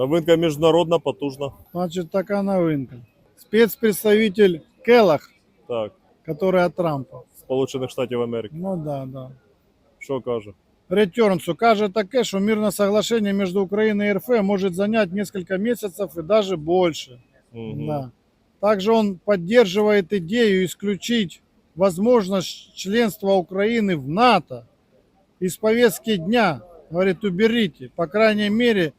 Новинка міжнародна, потужна. Значит, такая новинка. Спецпредставитель Келлах, Так, который от Трампа. Сполучених Штатів Америки. Ну да, да. Що каже? Ретернсу каже таке, що мирное соглашение между Украиной и РФ может занять несколько месяцев и даже больше. Мгм. Да. Также он поддерживает идею исключить возможность членства Украины в НАТО из повестки дня. Говорит, уберите, по крайней мере,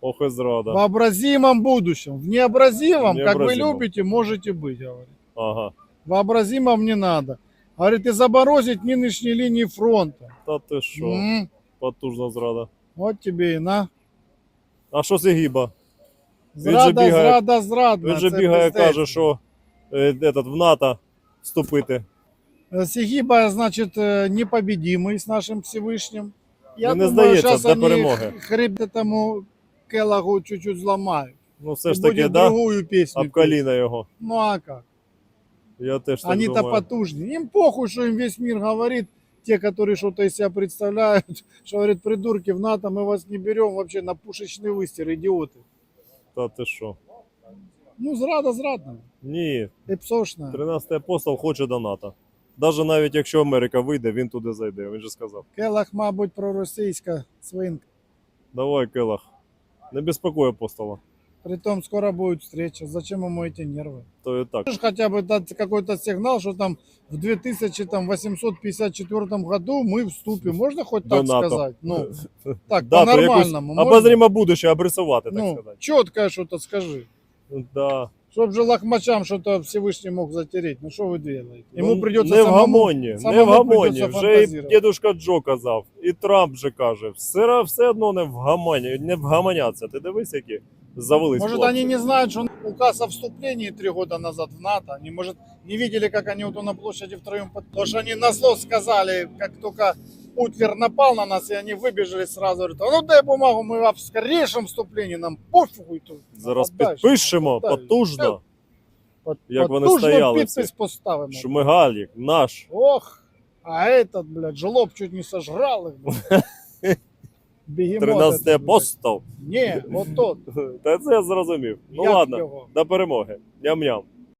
Ох і зрада. в вообразимом будущем. В необразимом, как вы Необразимом. любите, можете быть, говорит. Ага. Вообразимом не надо. Говорит, и заморозить нынешние линии фронта. Та ти що? М, Потужна зрада. Вот тебе и на. А що Сигіба? Він же Зрада, бігає- зрада, зрада. Він же бігає, каже, що е, этот, в НАТО вступити. Сигиба, значит, э, непобедимый с нашим Всевышним. Я Ну, не думаю, здається, сейчас до они перемоги. хребет этому Келлагу чуть-чуть взломают. Ну все И ж таки, будет да? другую песню. Об петь. коліна його. Ну а как? Я теж так Они-то думаю. потужнее. Им похуй, что им весь мир говорит. Те, которые что-то из себя представляют, что говорят, придурки в НАТО, мы вас не берем вообще на пушечный выстрел, идиоты. Та ти що? Ну, зрада, зрадна. Ні, І псошна. 13-й апостол хоче до НАТО. Навіть навіть якщо Америка вийде, він туди зайде. Він же сказав. Келах, мабуть, проросійська свинка. Давай, Келах. Не безпокой апостола. Притом скоро будет встреча. Зачем ему эти нервы? То і так. Можешь хотя бы дать какой-то сигнал, что там в 2854 году мы вступим. Можно хоть До так НАТО. сказать? Ну, так, Дату якусь по-нормальному. можно? Обозрімо будуще обрисувати, так Ну, сказати. четкое что-то скажи. Да. Чтоб же лохмачам что-то Всевышний мог затереть. Ну что вы делаете? Ему Ну, придется не в самому, гамоні, не самому в гамоні. придется Вже і фантазировать. дідушка Джо казав, і Трамп же каже, все, все одно не в гамоні, не в гаманяться. Ти дивись, які завелись. Может, хлопці. они не знают, что указ о вступлении три года назад в НАТО. Они, может, не видели, как они вот на площади втроем... под- Потому что они на зло сказали, как только Путлер напал на нас, и они выбежали сразу. Говорят, а ну дай бумагу, мы в скорейшем вступлении, нам пофигу. и тут Зараз отдай, підпишемо отдай. потужно, Под- як вони потужно стояли підпис поставимо. Шмигалік, наш. Ох, а этот, блядь, жлоб чуть не сожрал их. блядь. Бегемот 13 этот, блядь. апостол. Не, вот тот. Та це я зрозумів. Ну Як ладно, його? до перемоги. Ням-ням.